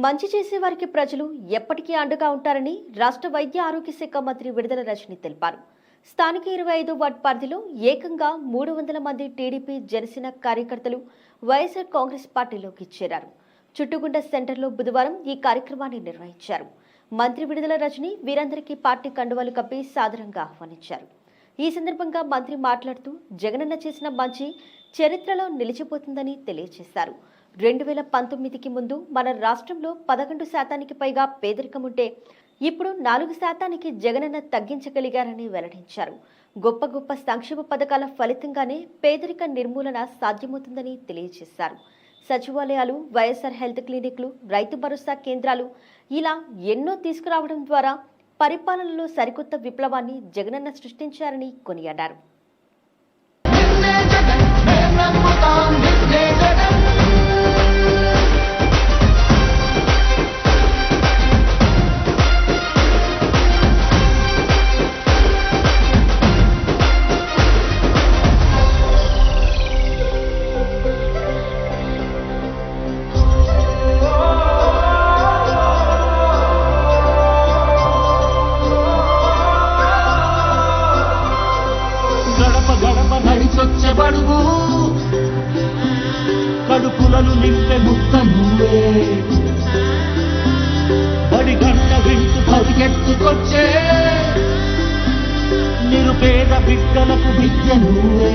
మంచి చేసే వారికి ప్రజలు ఎప్పటికీ అండగా ఉంటారని రాష్ట్ర వైద్య ఆరోగ్య శాఖ మంత్రి విడుదల రజని తెలిపారు. స్థానిక ఇరవై ఐదు వార్డ్ పరిధిలో ఏకంగా మూడు వందల మంది టీడీపీ జనసేన కార్యకర్తలు వైఎస్ఆర్ కాంగ్రెస్ పార్టీలోకి చేరారు. చుట్టుగుండ సెంటర్లో బుధవారం ఈ కార్యక్రమాన్ని నిర్వహించారు. మంత్రి విడుదల రజని వీరందరికీ పార్టీ కండువాలు కప్పి సాదరంగా ఆహ్వానించారు. ఈ సందర్భంగా మంత్రి మాట్లాడుతూ జగనన్న చేసిన మంచి చరిత్రలో నిలిచిపోతుందని తెలియజేశారు. రెండు వేల పంతొమ్మిదికి ముందు మన రాష్ట్రంలో పదకొండు శాతానికి పైగా పేదరికం ఉంటే ఇప్పుడు నాలుగు శాతానికి జగనన్న తగ్గించగలిగారని వెల్లడించారు. గొప్ప గొప్ప సంక్షేమ పథకాల ఫలితంగానే పేదరిక నిర్మూలన సాధ్యమవుతుందని తెలియజేశారు. సచివాలయాలు వైఎస్ఆర్ హెల్త్ క్లినిక్లు రైతు భరోసా కేంద్రాలు ఇలా ఎన్నో తీసుకురావడం ద్వారా పరిపాలనలో సరికొత్త విప్లవాన్ని జగనన్న సృష్టించారని కొనియాడారు. కడుపులను నింపే ముక్క నువ్వే బడి గంట వింటూ పరిగెత్తుకొచ్చే నిరుపేద బిడ్డలకు విద్య నువ్వే